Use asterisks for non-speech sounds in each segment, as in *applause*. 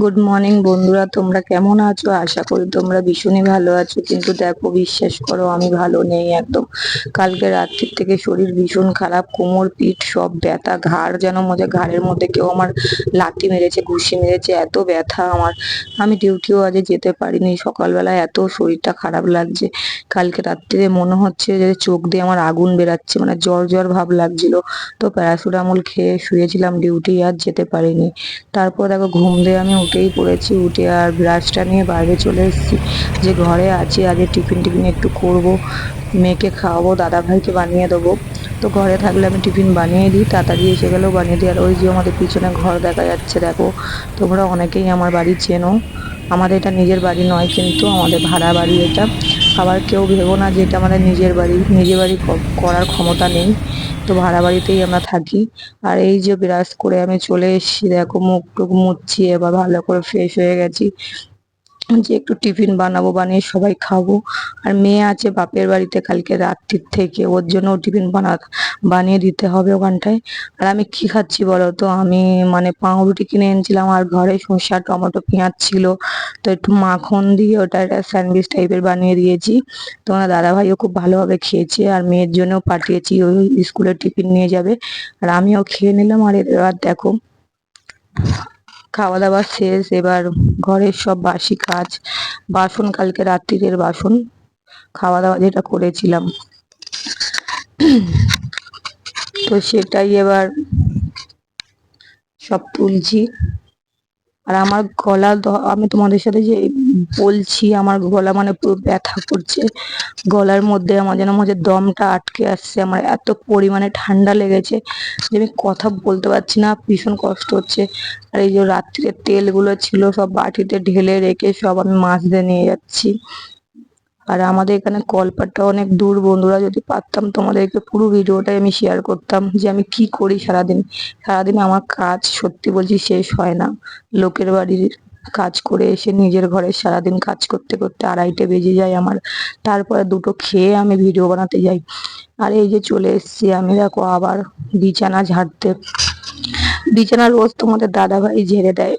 Good morning বন্ধুরা। তোমরা কেমন আছো? আশা করি তোমরা ভীষণই ভালো আছো। কিন্তু দেখো, বিশ্বাস করো, আমি ভালো নেই একদম। কালকে রাত্রির থেকে শরীর ভীষণ খারাপ, কোমর, পিঠ সব ব্যথা, ঘাড় যেন মজা, ঘাড়ের মধ্যে কেউ আমার লাথি মেরেছে, ঘুষি মেরেছে, এত ব্যথা আমার। আমি ডিউটিও আজ যেতে পারিনি। সকালবেলা এত শরীরটা খারাপ লাগছে। কালকে রাত্রিরে মনে হচ্ছে যে চোখ দিয়ে আমার আগুন বেরাচ্ছে মানে জ্বর জ্বর ভাব লাগছিল। তো প্যারাসিটামল খেয়ে শুয়েছিলাম ডিউটি আর যেতে পারিনি। তারপর দেখো, ঘুম দিয়ে আমি উঠেই পড়েছি উঠে আর ব্রাশটা নিয়ে বাইরে চলে এসেছি। যে ঘরে আছি, আগে টিফিন টিফিন একটু করব, মেয়েকে খাওয়াবো দাদা ভাইকে বানিয়ে দেবো। তো ঘরে থাকলে আমি টিফিন বানিয়ে দিই, তাড়াতাড়ি এসে গেলেও বানিয়ে দিই আর ওই যে আমাদের পিছনে ঘর দেখা যাচ্ছে, দেখো, তোমরা অনেকেই আমার বাড়ি চেনো। আমাদের এটা নিজের বাড়ি নয়, কিন্তু আমাদের ভাড়া বাড়ি এটা। আবার কেউ ভেবো না যে এটা আমাদের নিজের বাড়ি। নিজের বাড়ি করার ক্ষমতা নেই। তো ভাড়া বাড়িতেই আমরা থাকি। আর এই যে বিরাজ করে আমি চলে এসেছি, দেখো মুখ টুক মুছছি এবার ভালো করে ফ্রেশ হয়ে গেছি। যে একটু টিফিন বানাবো, বানিয়ে সবাই খাব। আর মেয়ে আছে বাপের বাড়িতে কালকে রাত্রির থেকে, ওর জন্য টিফিন বানা, বানিয়ে দিতে হবে ওখানটায়। আর আমি কি খাচ্ছি বলো তো? আমি মানে পাউরুটি কিনে এনেছিলাম, আর ঘরে শসা টমেটো পেঁয়াজ ছিল। তো একটু মাখন দিয়ে ওটা একটা স্যান্ডউইচ টাইপের বানিয়ে দিয়েছি। তোমার দাদা ভাইও খুব ভালোভাবে খেয়েছে, আর মেয়ের জন্যও পাঠিয়েছি ওই স্কুলের টিফিন নিয়ে যাবে। আর আমিও খেয়ে নিলাম, আর এবার দেখো খাওয়া দাওয়া শেষ, এবার ঘরের সব বাসি কাজ। বাসন কালকে রাত্রিরের বাসন। খাওয়া দাওয়া যেটা করেছিলাম। তো সেটাই এবার সব তুলছি। আর আমার গলা আমি তোমাদের সাথে যে বলছি, আমার গলা মানে পুরো ব্যথা করছে। গলার মধ্যে আমার যেন মধ্যে দমটা আটকে আসছে, আমার এত পরিমাণে ঠান্ডা লেগেছে যে আমি কথা বলতে পারছি না, ভীষণ কষ্ট হচ্ছে। আর এই যে রাত্রিতে তেলগুলো ছিল সব বাটিতে ঢেলে রেখে সব আমি মাছ দিয়ে নিয়ে যাচ্ছি। আর আমাদের এখানে কলপাটটা অনেক দূর, বন্ধুরা, যদি পারতাম তোমাদেরকে পুরো ভিডিওটাই আমি শেয়ার করতাম যে আমি কি করি সারাদিন। সারাদিন আমার কাজ সত্যি বলছি শেষ হয় না। লোকের বাড়ির কাজ করে এসে নিজের ঘরে সারাদিন কাজ করতে করতে আড়াইটে বেজে যায় আমার। তারপরে দুটো খেয়ে আমি ভিডিও বানাতে যাই। আর এই যে চলে এসেছি আমি, দেখো আবার বিছানা ঝাড়তে। বিছানা রোজ তোমাদের দাদা ভাই ঝেড়ে দেয়।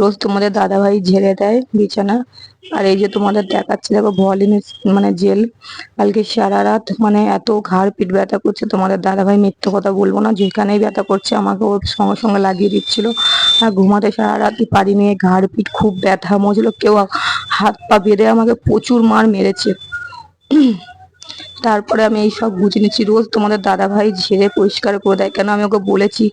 রোজ তোমাদের দাদা ভাই ঝেড়ে দেয় বিছানা। আর এই যে তোমাদের দেখাচ্ছে, দেখো ভলিনি মানে জেল। কালকে সারা রাত মানে এত ঘাড় পিঠ ব্যথা করছে, তোমাদের দাদা ভাই মিথ্যে কথা বলব না, যেখানেই ব্যথা করছে আমাকে ওর সঙ্গে সঙ্গে লাগিয়ে দিচ্ছিল। আর ঘুমাতে সারা রাতই পারিনি ঘাড় পিঠ খুব ব্যথা মজলো কেউ হাত পা বেঁধে আমাকে প্রচুর মার মেরেছে। তারপরে আমি এই সব বুঝে নিচ্ছি। রোজ তোমাদের দাদা ভাই ঝেড়ে পরিষ্কার করে দেয়। কেন আমি ওকে বলেছি,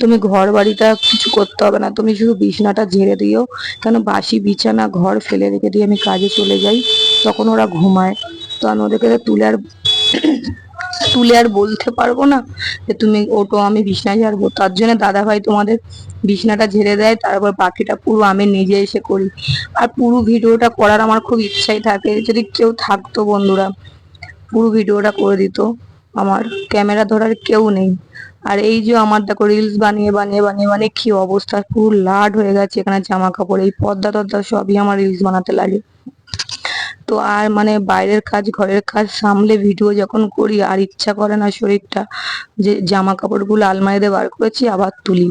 তুমি ঘর বাড়িটা কিছু করতে হবে না। তুমি শুধু বিছনাটা ঝেড়ে দিও। কেন বাসি বিছানা ঘর ফেলে রেখে দিয়ে আমি কাজে চলে যাই? তখন ওরা ঘুমায়। তো আমি ওদেরকে তুলে আর *clears throat* তুলে আর বলতে পারব না যে তুমি ওটো আমি বিছনা ঝাড়বো। তার জন্য দাদা ভাই তোমাদের বিছনাটা ঝেড়ে দেয়। তারপর বাকিটা পুরো আমি নিজে এসে করি। আর পুরো ভিডিওটা করার আমার খুব ইচ্ছাই থাকে। যদি কেউ থাকতো বন্ধুরা পুরো ভিডিওটা করে দিত। আমার ক্যামেরা ধরার কেউ নেই। আর এই যে আমার দেখো রিলস বানিয়ে বানিয়ে বানিয়ে বানিয়ে কি অবস্থা, পুরো লাড হয়ে গেছে এখানে জামা কাপড় এই পর্দা টর্দা সবই আমার রিলস বানাতে লাগে। তো আর মানে বাইরের কাজ, ঘরের কাজ সামলে ভিডিও যখন করি, আর ইচ্ছা করে না শরীরটা, যে জামা কাপড়গুলো আলমারিতে বার করেছি, আবার তুলি।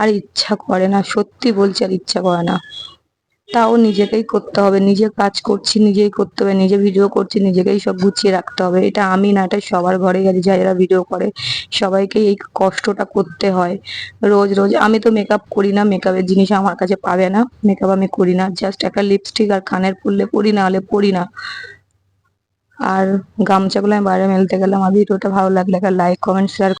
আর ইচ্ছা করে না, সত্যি বলছি আর ইচ্ছা করে না। তাও নিজেকেই করতে হবে। নিজে কাজ করছি, নিজেই করতে হবে। নিজে ভিডিও করছি, নিজেকেই সব গুছিয়ে রাখতে হবে। এটা আমি না, এটা সবার ঘরে গেছে যারা ভিডিও করে সবাইকেই এই কষ্টটা করতে হয়। রোজ রোজ আমি তো মেকআপ করি না মেকআপের জিনিস আমার কাছে পাবে না। মেকআপ আমি করি না। জাস্ট একটা লিপস্টিক আর কানের পরলে পরি না হলে পরি না। আর গামছাগুলো আমি বাইরে মেলতে গেলাম আর ভিডিওটা ভালো লাগলে একটা লাইক কমেন্ট শেয়ার